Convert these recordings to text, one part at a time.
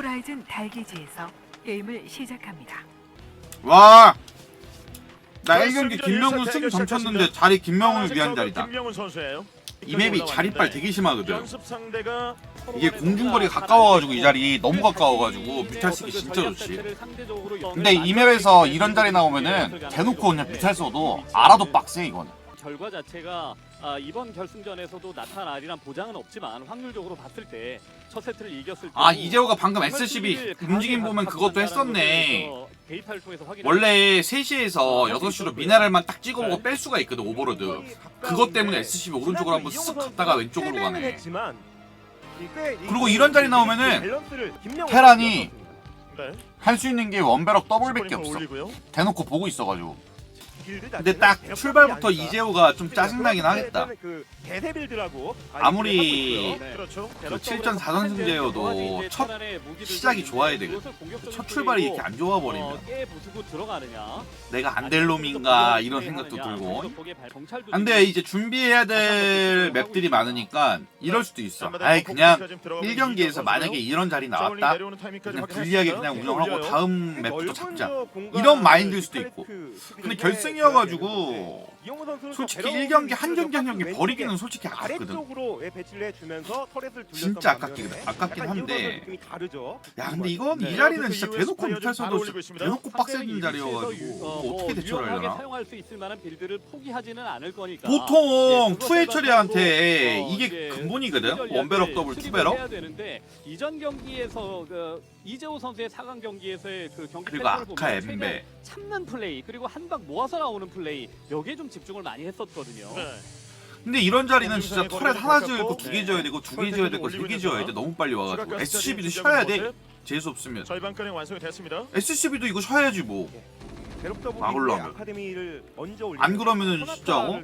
호라이즌 달기지에서 게임을 시작합니다. 와! 나 1경기 결승전 김명훈 승 점쳤는데. 자리 김명훈을 파란색 위한 자리다. 김명훈 선수예요. 이 맵이 자리빨 되게 심하거든. 연습 상대가 이게 공중거리가 가까워가지고 이 자리 너무 가까워가지고 뮤탈 쓰기 진짜 좋지. 근데 이 맵에서 이런 자리 나오면은 대놓고 그냥 뮤탈 써도 알아도 빡세 이거는. 결과 자체가 아, 이번 결승전에서도 나타나리란 보장은 없지만 확률적으로 봤을 때 첫 세트를 이겼을 때 아 이재호가 방금 SCB 움직임 보면 그것도 했었네. 원래 3시에서 6시로 미네랄만 딱 찍어보고 뺄 수가 있거든 오버로드. 그것 때문에 SCB 오른쪽으로 한번 쓱 갔다가 왼쪽으로 가네. 그리고 이런 자리 나오면은 테란이 네. 할수 있는 게 원베럭 더블밖에 없어. 대놓고 보고 있어가지고. 근데 딱 출발부터 이재호가 좀 짜증나긴 하겠다. 그 아무리 네. 그 7전 4선 승제여도 첫 시작이 좋아야 되거든. 첫 출발이 이렇게 안 좋아 버리면 들어가느냐 내가 안 될 놈인가 이런 생각도 들고. 근데 이제 준비해야 될 맵들이 많으니까 이럴 수도 있어. 아이 그냥 1경기에서 만약에 이런 자리 나왔다. 그냥 불리하게 그냥 운영을 하고 다음 맵부터 잡자. 이런 마인드일 수도 있고. 근데 결승 이어가지고 솔직히 1경기 한 경기 한 경기 버리기는 솔직히 아깝거든. 아래쪽으로 예, 배치를 해주면서 터렛을 돌렸던 진짜 반면에 아깝긴 아깝긴 한데. 느낌이 다르죠. 야 근데 이건 네, 이 자리는 그 진짜 대놓고 스파이어 뮤탈 좀 바로 써도 올리고 있습니다. 대놓고 빡센 자리여가지고 뭐 어떻게 대처를 하려나? 사용할 수 있을 만한 빌드를 포기하지는 않을 거니까. 보통 예, 그것 투해처리한테 어, 이게 이제 근본이거든. 원베럭 더블 투베럭. 해야 되는데 이전 경기에서 그 이재호 선수의 4강 경기에서의 그 경기 그리고 패턴을 아카 보면 최근 엠베. 참는 플레이 그리고 한 방 모아서 나오는 플레이 여기에 좀 집중을 많이 했었거든요. 네. 근데 이런 자리는 진짜 터렛 하나 지어야 되고 네. 두개 지어야 되고 두 개 지어야 되고 세 개 지어야 돼. 너무 빨리 와가지고 SCB도 쉬어야 돼. 재수 없으면. 절반가량 완성이 됐습니다. SCB도 이거 쉬어야지 뭐. 베럭더블 막으려면. 아카데미를 먼저 올리고 안 그러면은 진짜 어?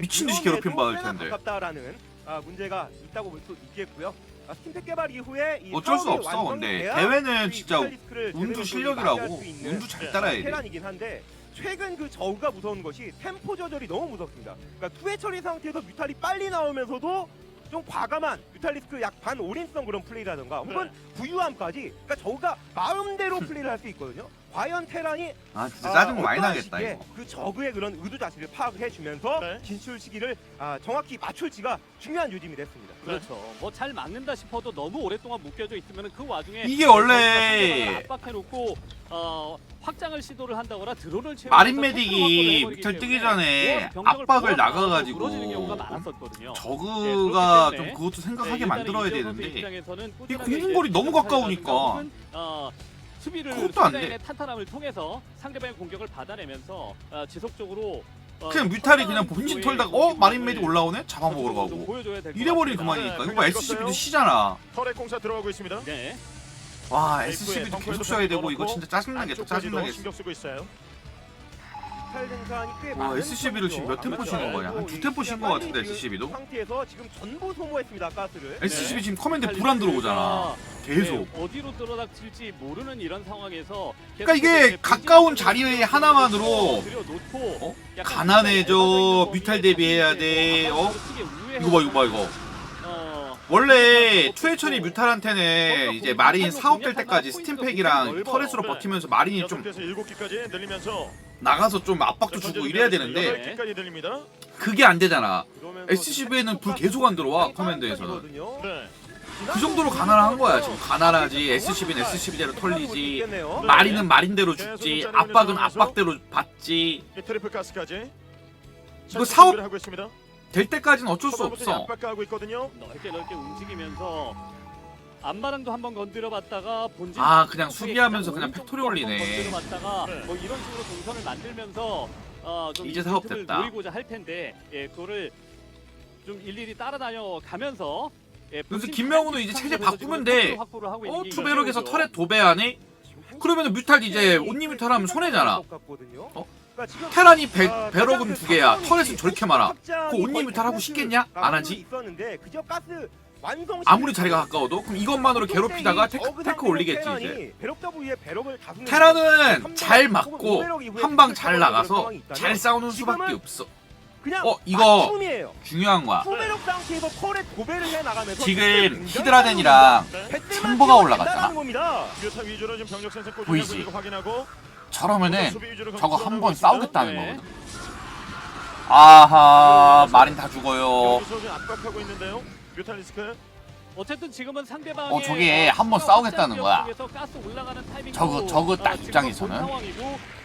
미친 듯이 괴롭힘 받을 텐데. 가깝다라는 아, 문제가 있다고 볼 수 있겠고요. 아, 스팀팩 개발 이후에 이 어쩔 수 사업이 없어. 근데 대회는 이 진짜 운도 제대로 실력이라고 맞이할 수 있는 운도 잘 네. 따라야 돼. 테란이긴 한데 최근 그 저우가 무서운 것이 템포 조절이 너무 무섭습니다. 그러니까 투회 처리 상태에서 뮤탈이 빨리 나오면서도 좀 과감한 뮤탈리스크 약 반 올인성 그런 플레이라든가 혹은 네. 부유함까지 그러니까 저우가 마음대로 플레이를 할 수 있거든요. 과연 테란이 아 진짜 짜증 아, 많이 나겠다 시기에 이거. 그 적의 그런 의도 자체를 파악을 해주면서 네. 진출 시기를 아, 정확히 맞출지가 중요한 요즘이 됐습니다. 그렇죠. 뭐 잘 막는다 싶어도 너무 오랫동안 묶여져 있으면 그 와중에 이게 원래 압박해놓고 어, 확장을 시도를 한다거나 드론을 채우면서 마린 톡 메딕이 뮤탈 뜨기 때문에 전에 병력을 압박을 나가가지고 무너지는 경우가 많았었거든요. 저그가 네, 좀 그것도 생각하게 네, 만들어야 일단은 이재호 선수 되는데 입장에서는 이 꾸준하게 공중거리 이제 너무 가까우니까. 혹은, 어, 수비를 그것도 안 돼. 상대의 탄탄함을 통해서 상대방의 공격을 받아내면서 어, 지속적으로 어, 그냥 뮤탈이 그냥 본진 털다가 어 마린 메딕 공격을 올라오네 잡아먹으러 좀 가고 같습니다. 그만이니까 네, 이거 SCB도 이겼어요. 쉬잖아 터렛 공사 들어가고 있습니다. 네. 와 네, SCB도 입구에 계속 쉬어야 되고 이거 진짜 짜증나겠다 안쪽까지도 짜증나겠어 신경 쓰고 있어요. 와, 많은 SCB 를 지금 몇 템포. 쉬는 거냐? 한두 이 템포 쉰거 같은데, 지금 SCB 도? 상태에서 지금 전부 소모했습니다 가스를. SCB 지금 커맨드 불안 들어오잖아 계속 네, 어디로 들어닥칠지 모르는 이런 상황에서 그러니까 이게 가까운 자리에 하나만으로 어? 가난해져 뮤탈 대비해야 돼 어? 이거 봐 이거 봐 이거 어, 원래 투해철이 뮤탈한테는 이제 마린 사업될 때까지 스팀팩이랑 터렛으로 버티면서 마린이 좀 6개에서 7개까지 늘리면서 나가서 좀 압박도 주고 이래야 되는데 8개까지 늘립니다. 그게 안 되잖아 SCB에는 불 계속 안 들어와 커맨드에서는. 네. 그 정도로 가난한 거야 지금 가난하지 SCB는 SCB대로 털리지 있겠네요. 마린은 마린대로 죽지 압박은 압박대로 받지 이 트리플 가스까지. 이거 사업- 하고 있습니다. 될 때까지는 어쩔 수 없어 압박하고 있거든요. 넓게 넓게 움직이면서 안마랑도 한번 건드려봤다가 본진 아, 그냥 수비하면서 그냥 오른쪽 팩토리 거 올리네. 한번 건드려봤다가 네. 뭐 이런 식으로 동선을 만들면서 어, 좀 이제 이 사업 틈을 됐다. 노리고자 할 텐데 예, 그거를 좀 일일이 따라다녀 가면서 예, 그래서 김명훈은 이제 체제 바꾸면 돼. 어게 투베럭에서. 터렛 도배하네? 그러면 뮤탈 이제 온리 뮤탈하면 손해잖아 어? 그러니까 테란이 배, 아, 배럭은 가장 두 개야 그 터렛은 저렇게 많아 그 온리 거의 뮤탈 하고 가스 싶겠냐? 안 하지? 아무리 자리가 가까워도 그럼 이것만으로 괴롭히다가 테크, 테크 올리겠지 이제 테라는 잘 맞고 한 방 잘 나가서 잘 싸우는 수밖에 없어 그냥 어, 이거 맞춤이에요. 중요한 거야. 투배력 상태에서 털에 도배를 해 나가면서 지금 히드라덴이랑 네. 챔버가 올라갔잖아. 된다는 겁니다. 뮤타 위주로 지금 병력 생산 꾸준히 보이지? 하고 있는 거 확인하고 저러면은 저거 한 번 싸우겠다는 네. 거거든. 아하 마린 다 죽어요. 여기서 지금 압박하고 있는데요. 뮤탈리스크. 어쨌든 지금은 상대방의 어, 저게 한번 싸우겠다는 거야. 쪽에서 저거- 저거 딱 지금은 입장에서는.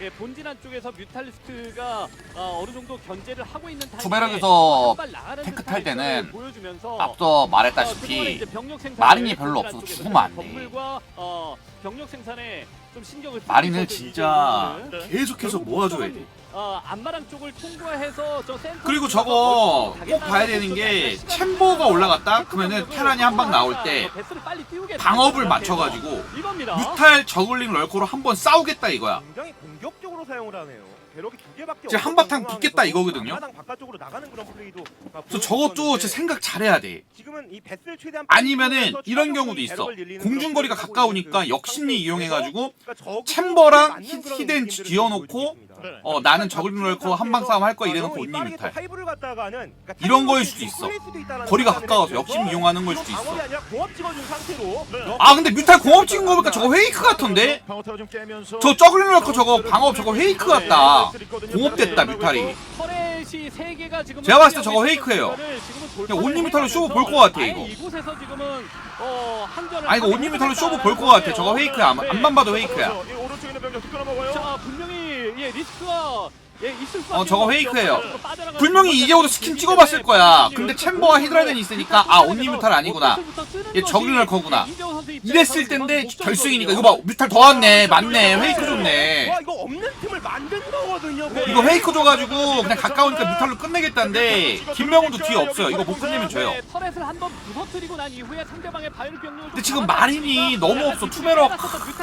예, 본진 안쪽에서 뮤탈리스크가 어, 어느 정도 견제를 하고 있는 타이밍에 투베럭에서 한발 나가는 테크 듯한 탈 때는 보여주면서 앞서 어, 그동안에 말했다시피 마린이 별로 없어서 죽으면 안 돼. 건물과 어, 병력 생산에 좀 신경을 마린을 진짜 이재용은 계속해서 모아줘야 돼. 어, 안마랑 쪽을 통과해서 저 센터 그리고 저거 꼭 봐야 되는 게 챔버가 올라갔다? 그러면은 테란이 한 방 나올 때 띄우겠다는 방업을 맞춰가지고. 뮤탈 저글링 럴코로 한 번 싸우겠다 이거야. 굉장히 공격적으로 사용을 하네요. 배럭이 두 개밖에 이제 한바탕 붙겠다 이거거든요. 바깥쪽으로 나가는 그런 플레이도 그래서 저것도 진짜 생각 잘해야 돼. 지금은 이 배스를 최대한 아니면은 이런 경우도 있어. 공중거리가 가까우니까 역심리 있는 이용해가지고 그러니까 챔버랑 히- 히덴 지어놓고. 네. 어 나는 저글링 럴코 한방 싸움 할 거야 이래놓고. 또 하이브를 갖다가는 그러니까 이런 거일 수도 있어. 거리가 가까워서 역심 이용하는 걸 수도 있어. 방어이 아니라 공업 찍어준 상태로 네. 아 근데 뮤탈 공업 찍은 거 보니까 저거 페이크 같던데? 방어 타워 좀 깨면서 저 저글링 럴코 저거 방업 저거 페이크 같다. 공업됐다 뮤탈이. 터렛이 세 개가 지금 제가 봤을 때 저거 페이크예요. 그냥 온리뮤탈로 쇼부 볼 것 같아, 이거. 이곳에서 지금은 어아 이거 온리뮤탈로 쇼부 볼 것 같아. 저거 페이크야. 안- 안만 봐도 페이크야. 자 분명히 예 수밖에 어, 저거. 페이크예요. 분명히 이제호도 스킨 찍어봤을 거야. 근데 챔버와 히드라덴이 있으니까 아 온리 뮤탈 아니구나. 얘 저글링 럴커구나. 이랬을 텐데 결승이니까 이거 봐 뮤탈 더 왔네. 맞네. 페이크 줬네. 와 이거. 네. 페이크 줘가지고 그냥 가까우니까 뮤탈로 끝내겠다는데 김명훈도 뒤에 없어요. 이거 못 끝내면 져요. 네, 근데 지금 마린이 너무 없어. 투메럭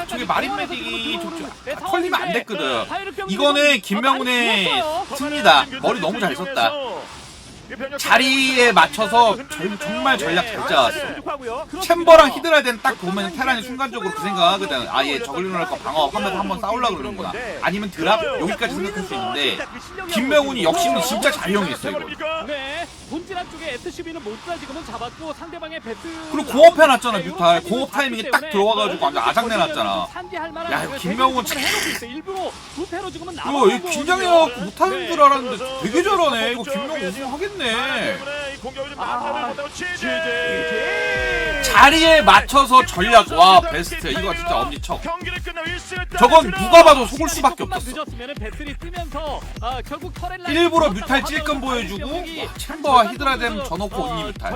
저기 마린 메딕이 좀- 좀 털리면 안 됐거든. 이거는 김명훈의 승리다. 머리 너무 잘 썼다. 자리에 맞춰서 정- 정말 전략 잘 짜왔어. 챔버랑 히드라덴 딱 보면 테란이 순간적으로 그 생각하거든. 아얘 저글링 할거 방어하면서 한번 싸우려고 그러는구나. 아니면 드랍 여기까지 생각할 수 있는데 김명훈이 역심은 진짜 잘 이용했어 이거. 네, 본진 한 쪽에 SCB는 모두가 지금은 잡았고 상대방의 배트 그리고 공업 해놨잖아, 뮤탈. 공업 타이밍에 딱 들어와가지고 완전 아작내놨잖아. 야, 이거 김명훈 참- 일부러 지금은 이거 얘 긴장해갖고 못하는 줄 알았는데 되게 잘하네. 이거 김명훈 우승하겠네. 아, 자리에 맞춰서 전략 와 베스트. 이거 진짜 엄지척. 경기를 끝내고 1승을 저건 누가 봐도 속을 수밖에 없었어. 아, 일부러 뮤탈 찔끔 보여주고 와, 챔버와 정도, 져놓고 어, 온리 뮤탈.